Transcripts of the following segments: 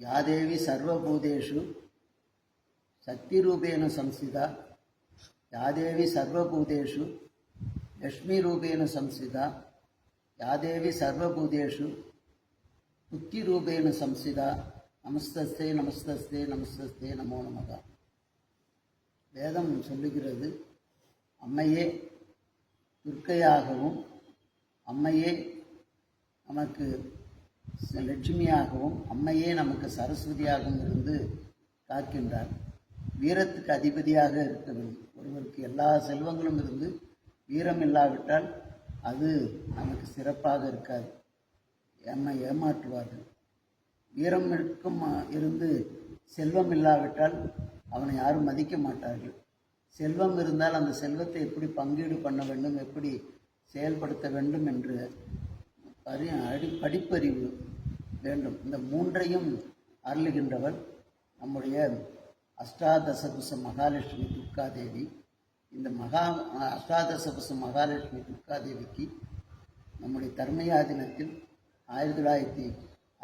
யாதேவி சர்வபூதேஷு சக்திரூபேண சம்ஸ்திதா யாதேவி சர்வபூதேஷு லக்ஷ்மிரூபேண சம்ஸ்திதா யாதேவி சர்வபூதேஷு புத்திரூபேண சம்ஸ்திதா நமஸ்தஸ்தே நமஸ்தஸ்தே நமஸ்தஸ்தே நமோ நமகா வேதம் சொல்லுகிறது அம்மையே துர்க்கையாகவும் அம்மையே நமக்கு லட்சுமியாகவும் அம்மையே நமக்கு சரஸ்வதியாகவும் இருந்து காக்கின்றார். வீரத்துக்கு அதிபதியாக இருக்க வேண்டும் ஒருவருக்கு எல்லா செல்வங்களும் இருந்து வீரம் இல்லாவிட்டால் அது நமக்கு சிறப்பாக இருக்காது. நம்மை ஏமாற்றுவார்கள். வீரம் இருக்கும் இருந்து செல்வம் இல்லாவிட்டால் அவனை யாரும் மதிக்க மாட்டார்கள். செல்வம் இருந்தால் அந்த செல்வத்தை எப்படி பங்கீடு பண்ண வேண்டும் எப்படி செயல்படுத்த வேண்டும் என்று பரி அடி படிப்பறிவு வேண்டும். இந்த மூன்றையும் அருளுகின்றவர் நம்முடைய அஷ்டாதசபுச மகாலட்சுமி துர்காதேவி. இந்த மகா அஷ்டாதசபுச மகாலட்சுமி துர்காதேவிக்கு நம்முடைய தர்மயா தினத்தில் ஆயிரத்தி தொள்ளாயிரத்தி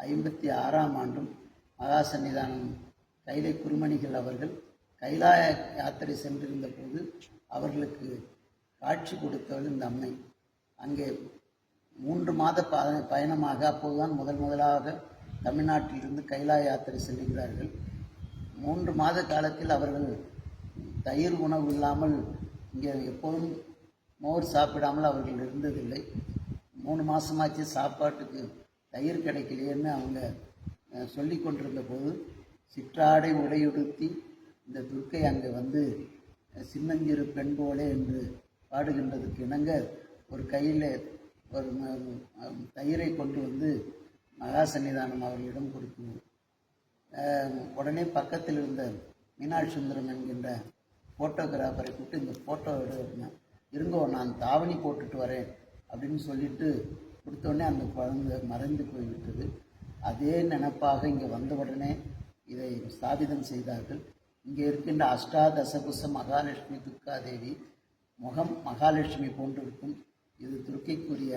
ஐம்பத்தி ஆறாம் ஆண்டும் மகா சன்னிதானம். கைலை குருமணிகள் அவர்கள் கைலாய யாத்திரை சென்றிருந்த போது அவர்களுக்கு காட்சி கொடுத்தவர் இந்த அம்மை. அங்கே மூன்று மாத ப- பயணமாக அப்போதுதான் முதல் முதலாக தமிழ்நாட்டிலிருந்து கைலா யாத்திரை செல்கிறார்கள். மூன்று மாத காலத்தில் அவர்கள் தயிர் உணவு இல்லாமல் இங்கே எப்போதும் மோர் சாப்பிடாமல் அவர்கள் இருந்ததில்லை. மூணு மாதமாச்சு சாப்பாட்டுக்கு தயிர் கிடைக்கலையேன்னு அவங்க சொல்லி கொண்டிருந்த போது சிற்றாடை உடையுடுத்தி இந்த துர்க்கை அங்கே வந்து சின்னஞ்சிறு பெண் போலே என்று பாடுகின்றதுக்கு இணங்க ஒரு கையில் ஒரு தயிரை கொண்டு வந்து மகா சன்னிதானம் அவர்களிடம் கொடுக்கும் உடனே பக்கத்தில் இருந்த மீனாட்சி சுந்தரம் என்கின்ற ஃபோட்டோகிராஃபரை கூப்பிட்டு இந்த ஃபோட்டோ எடுங்க இருங்கோ நான் தாவணி போட்டுட்டு வரேன் அப்படின்னு சொல்லிட்டு கொடுத்த உடனே அந்த குழந்தை மறைந்து போய்விட்டது. அதே நினப்பாக இங்கே வந்த உடனே இதை ஸ்தாபிதம் செய்தார்கள். இங்கே இருக்கின்ற அஷ்டாதசபுச மகாலட்சுமி துர்காதேவி முகம் மகாலட்சுமி போன்றிருக்கும். இது துருக்கிக்குரிய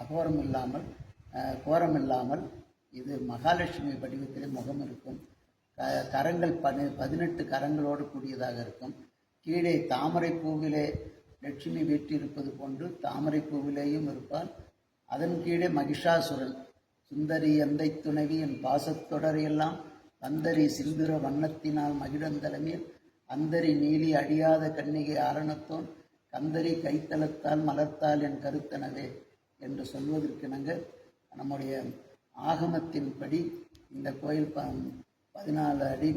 அகோரம் இல்லாமல் கோரம் இல்லாமல் இது மகாலட்சுமி வடிவத்திலே முகம் இருக்கும். க கரங்கள் பதி பதினெட்டு கரங்களோடு கூடியதாக இருக்கும். கீழே தாமரை பூவிலே லட்சுமி வீற்றிருப்பது போன்று தாமரை பூவிலேயும் இருப்பார். அதன் கீழே மகிஷாசுரன் சுந்தரி எந்தை துணைவி என் பாசத்தொடரையெல்லாம் வந்தரி சிந்துர வண்ணத்தினால் மகிழந்தலைமையில் அந்தரி நீலி அடியாத கன்னிகை அரணத்தோன் கந்தரி கைத்தளத்தால் மலர்த்தால் என் கருத்தனவே என்று சொல்வதற்கிணங்க நம்முடைய ஆகமத்தின்படி இந்த கோயில் ப பதினாலு அடி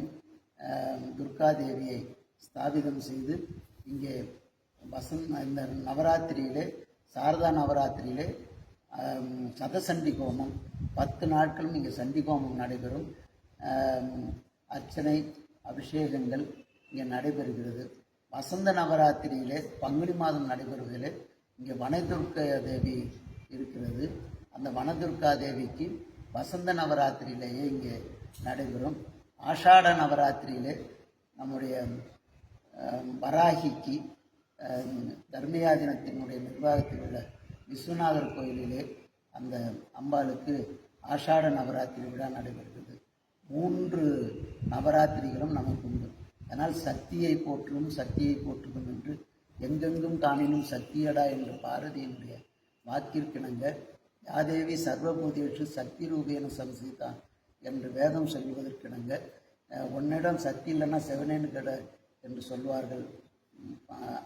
துர்காதேவியை ஸ்தாபிதம் செய்து இங்கே வசந்த் இந்த நவராத்திரியிலே சாரதா நவராத்திரியிலே சதசண்டி ஹோமம் பத்து நாட்களும் இங்கே சண்டி ஹோமம் நடைபெறும் அர்ச்சனை அபிஷேகங்கள் இங்கே நடைபெறுகிறது. வசந்த நவராத்திரியிலே பங்குனி மாதம் நடைபெறுவதிலே இங்கே வனதுர்க்க தேவி இருக்கிறது. அந்த வனதுர்கா தேவிக்கு வசந்த நவராத்திரியிலேயே இங்கே நடைபெறும். ஆஷாட நவராத்திரியிலே நம்முடைய வராகிக்கு ஆம், தர்மயா தினத்தினுடைய நிர்வாகத்தில் உள்ள விஸ்வநாதர் கோயிலிலே அந்த அம்பாளுக்கு ஆஷாட நவராத்திரி விழா நடைபெறுகிறது. மூன்று நவராத்திரிகளும் நமக்கு உண்டு. அதனால் சக்தியை போற்றும் சக்தியை போற்றுவோம் என்று எங்கெங்கும் காணினும் சக்தியடா என்று பாரதியினுடைய வாக்கிற்கிணங்க யாதேவி சர்வபூதேஷு சக்தி ரூபேன சம்சிதான் என்று வேதம் சொல்வதற்கிணங்க உன்னிடம் சக்தி இல்லைன்னா செவனேன்னு கட என்று சொல்வார்கள்.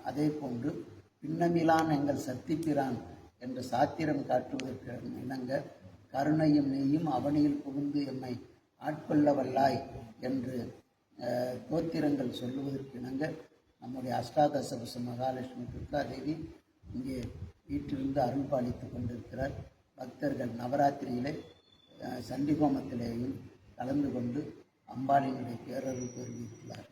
அதே போன்று பின்னமிலான் எங்கள் சக்தி பிரான் என்று சாத்திரம் காட்டுவதற்கு இணங்க கருணையும் நெய்யும் அவனியில் புகுந்து என்னை ஆட்கொள்ள வல்லாய் என்று தோத்திரங்கள் சொல்லுவதற்கு இணங்க நம்முடைய அஷ்டாதசபச மகாலட்சுமி துர்காதேவி இங்கே வீட்டிலிருந்து அருள் பாலித்து கொண்டிருக்கிறார். பக்தர்கள் நவராத்திரியிலே சண்டிகோமத்திலேயும் கலந்து கொண்டு அம்பாளினுடைய பேரருள் பெறுவிக்கிறார்